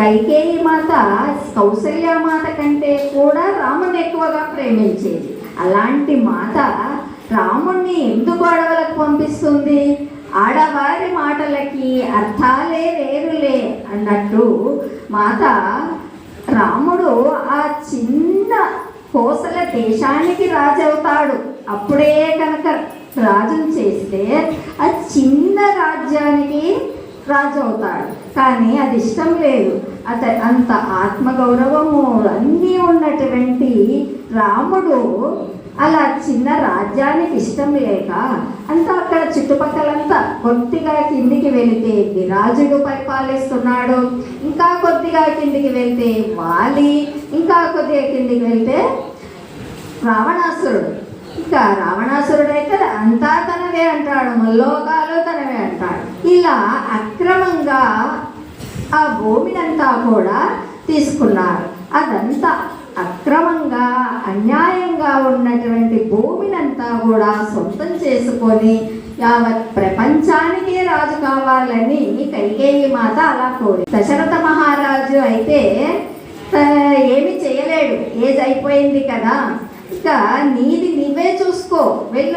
కైకేయి మాత కౌసల్య మాత కంటే కూడా రాముని ఎక్కువగా ప్రేమించేది. అలాంటి మాత రాముణ్ణి ఎందుకు అడవులకు పంపిస్తుంది? ఆడవారి మాటలకి అర్థాలే వేరులే అన్నట్టు మాత రాముడు ఆ చిన్న కోసల దేశానికి రాజవుతాడు. అప్పుడే కనుక రాజును చేస్తే ఆ చిన్న రాజ్యానికి రాజు అవుతాడు కానీ అది ఇష్టం లేదు. అత అంత ఆత్మగౌరవము అన్నీ ఉన్నటువంటి రాముడు అలా చిన్న రాజ్యానికి ఇష్టం లేక అంతా అక్కడ చుట్టుపక్కలంతా కొద్దిగా కిందికి వెళితే విరాజుడు పరిపాలిస్తున్నాడు. ఇంకా కొద్దిగా కిందికి వెళ్తే వాలి ఇంకా కొద్దిగా కిందికి వెళ్తే రావణాసురుడు. ఇంకా రావణాసురుడు అయితే అంతా తనవే అంటాడు. ముల్లోకాలు తనవే అంటాడు. ఇలా అక్రమంగా ఆ భూమినంతా కూడా తీసుకున్నారు. అదంతా అక్రమంగా అన్యాయంగా ఉన్నటువంటి భూమినంతా కూడా సొంతం చేసుకొని యావత్ ప్రపంచానికి రాజు కావాలని కైకేయి మాత అలా కోరి. దశరథ మహారాజు అయితే ఏమి చేయలేడు ఏజ్ అయిపోయింది కదా. ఇక నీది నీవే చూసుకో.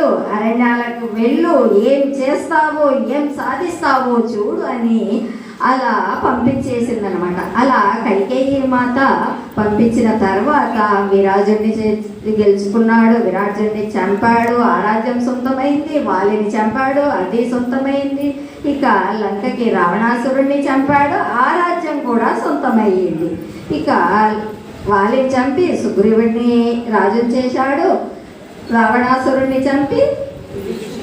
వెళ్ళు అరణ్యాలకు వెళ్ళు. ఏం చేస్తావో ఏం సాధిస్తావో చూడు అని అలా పంపించేసిందనమాట. అలా కైకేయి మాత పంపించిన తర్వాత విరాజుడిని గెలుచుకున్నాడు. విరాజుడిని చంపాడు. ఆ రాజ్యం సొంతమైంది. వాలిని చంపాడు. అది సొంతమైంది. ఇక లంకకి రావణాసురుణ్ణి చంపాడు. ఆ రాజ్యం కూడా సొంతమయ్యింది. ఇక వాలిని చంపి సుగ్రీవుడిని రాజు చేశాడు. రావణాసురుణ్ణి చంపి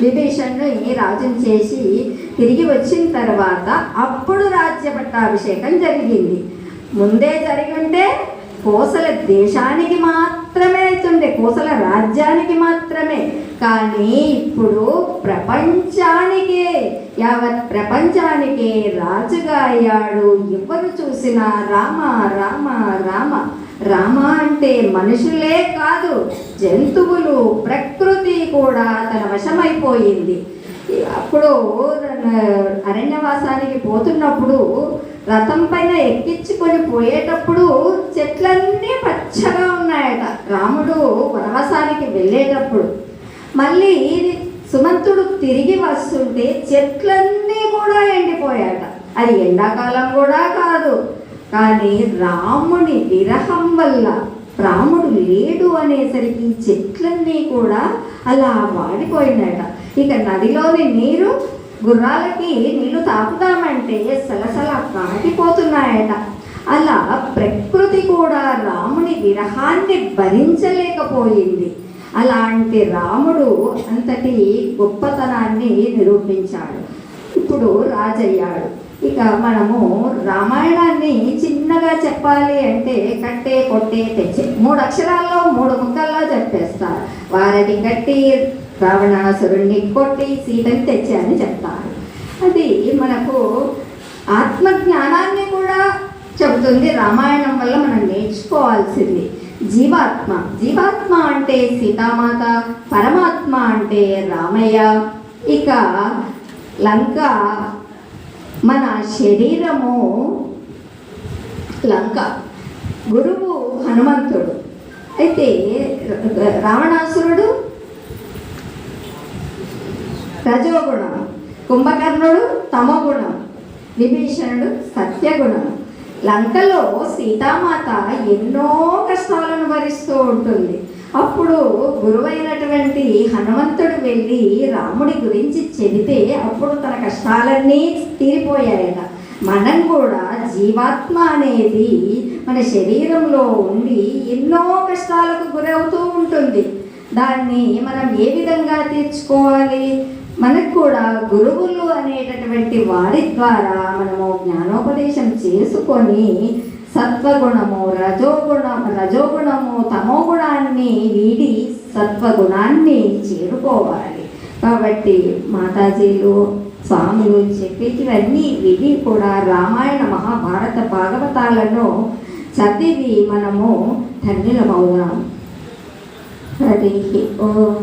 విభీషణుని రాజుని చేసి తిరిగి వచ్చిన తర్వాత అప్పుడు రాజ్య పట్టాభిషేకం జరిగింది. ముందే జరిగి ఉంటే కోసల దేశానికి మాత్రమే అవుతుండే కోసల రాజ్యానికి మాత్రమే. కానీ ఇప్పుడు ప్రపంచానికే యావత్ ప్రపంచానికే రాజుగా అయ్యాడు. ఎవరు చూసినా రామ రామ రామ. రామ అంటే మనుషులే కాదు జంతువులు ప్రకృతి కూడా తన వశమైపోయింది. అప్పుడు అరణ్యవాసానికి పోతున్నప్పుడు రథం పైన ఎక్కించుకొని పోయేటప్పుడు చెట్లన్నీ పచ్చగా ఉన్నాయట. రాముడు వనవాసానికి వెళ్ళేటప్పుడు మళ్ళీ సుమంతుడు తిరిగి వస్తుంటే చెట్లన్నీ కూడా ఎండిపోయాట అది ఎండాకాలం కూడా కాదు కానీ రాముని విరహం వల్ల రాముడు లేడు అనేసరికి చెట్లన్నీ కూడా అలా వాడిపోయినట ఇక నదిలోని నీరు గుర్రాలకి నీళ్ళు తాపుదామంటే సలసల కాటిపోతున్నాయట అలా ప్రకృతి కూడా రాముని విరహాన్ని భరించలేకపోయింది. అలాంటి రాముడు అంతటి గొప్పతనాన్ని నిరూపించాడు. ఇప్పుడు రాజయ్యాడు. ఇక మనము రామాయణాన్ని చిన్నగా చెప్పాలి అంటే కట్టే కొట్టే తెచ్చే మూడు అక్షరాల్లో మూడు ముక్కల్లో చెప్పేస్తారు. వారిని కట్టి రావణాసురుణ్ణి కొట్టి సీతని తెచ్చే అని చెప్తారు. అది మనకు ఆత్మజ్ఞానాన్ని కూడా చెబుతుంది. రామాయణం వల్ల మనం నేర్చుకోవాల్సింది జీవాత్మ. జీవాత్మ అంటే సీతామాత పరమాత్మ అంటే రామయ్య. ఇక లంక మన శరీరము లంక. గురువు హనుమంతుడు. అయితే రావణాసురుడు రజోగుణం. కుంభకర్ణుడు తమగుణం. విభీషణుడు సత్యగుణం. లంకలో సీతామాత ఎన్నో కష్టాలను భరిస్తూ ఉంటుంది. అప్పుడు గురువైనటువంటి హనుమంతుడు వెళ్ళి రాముడి గురించి చెబితే అప్పుడు తన కష్టాలన్నీ తీరిపోయాయట. మనం కూడా జీవాత్మ అనేది మన శరీరంలో ఉండి ఎన్నో కష్టాలకు గురవుతూ ఉంటుంది. దాన్ని మనం ఏ విధంగా తీర్చుకోవాలి? మనకు కూడా గురువులు అనేటటువంటి వారి ద్వారా మనము జ్ఞానోపదేశం చేసుకొని సత్వగుణము రజోగుణము రజోగుణము తమోగుణాన్ని వీడి సత్వగుణాన్ని చేరుకోవాలి. కాబట్టి మాతాజీలు స్వాములు చెప్పేటివన్నీ విని కూడా రామాయణ మహాభారత భాగవతాలను చదివి మనము ధన్యులమవుదాం. హరి ఓం